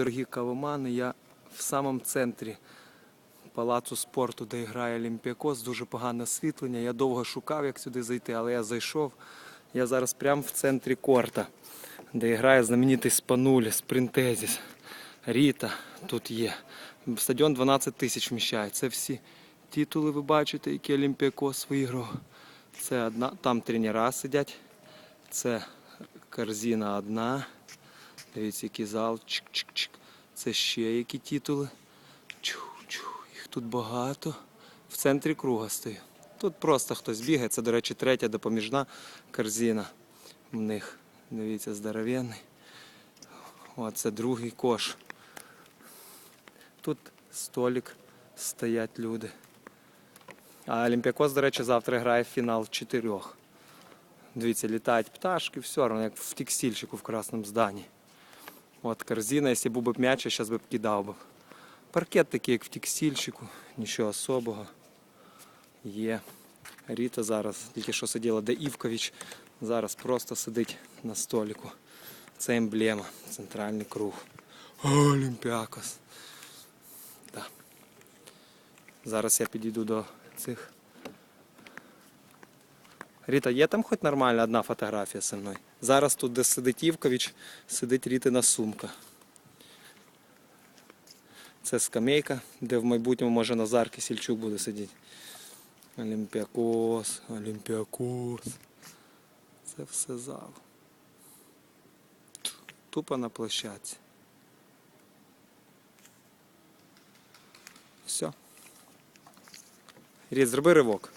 дорогі кавомани. Я в самому центрі палацу спорту, де грає Олімпіакос. Дуже погане освітлення. Я довго шукав, як сюди зайти, але я зайшов. Я зараз прямо в центрі корта, де грає знаменитий Спанулі, Спринтезіс, Ріта тут є. Стадіон 12 тисяч вміщає. Це всі титули, ви бачите, які Олімпіакос виграв. Це одна, там тренера сидять. Це корзина одна. Дивіться, який зал. Чик-чик-чик. Це ще які титули. Чух-чух. Їх тут багато. В центрі круга стою. Тут просто хтось бігає. Це, до речі, третя допоміжна корзина в них. Дивіться, здоровенний. О, це другий кош. Тут столик стоять люди. А Олімпіакос, до речі, завтра грає в фінал чотирьох. Дивіться, літають пташки, все одно, як в текстильщику в красному зданні. От корзина, якщо був би м'яч, я зараз би кидав би. Паркет такий, як в текстильщику, нічого особого. Є. Ріта зараз тільки що сиділа, де Івкович. Зараз просто сидить на столику. Це емблема, центральний круг. Олімпіакос. Да. Зараз я підійду до цих. Ріта, є там хоч нормальна одна фотографія зі мною? Зараз тут, де сидить Івкович, сидить Рітина сумка. Це скамейка, де в майбутньому може Назар Кисільчук буде сидіти. Олімпіакос, Олімпіакос. Це все зал. Тупо на площадці. Все. Рід, зроби ривок.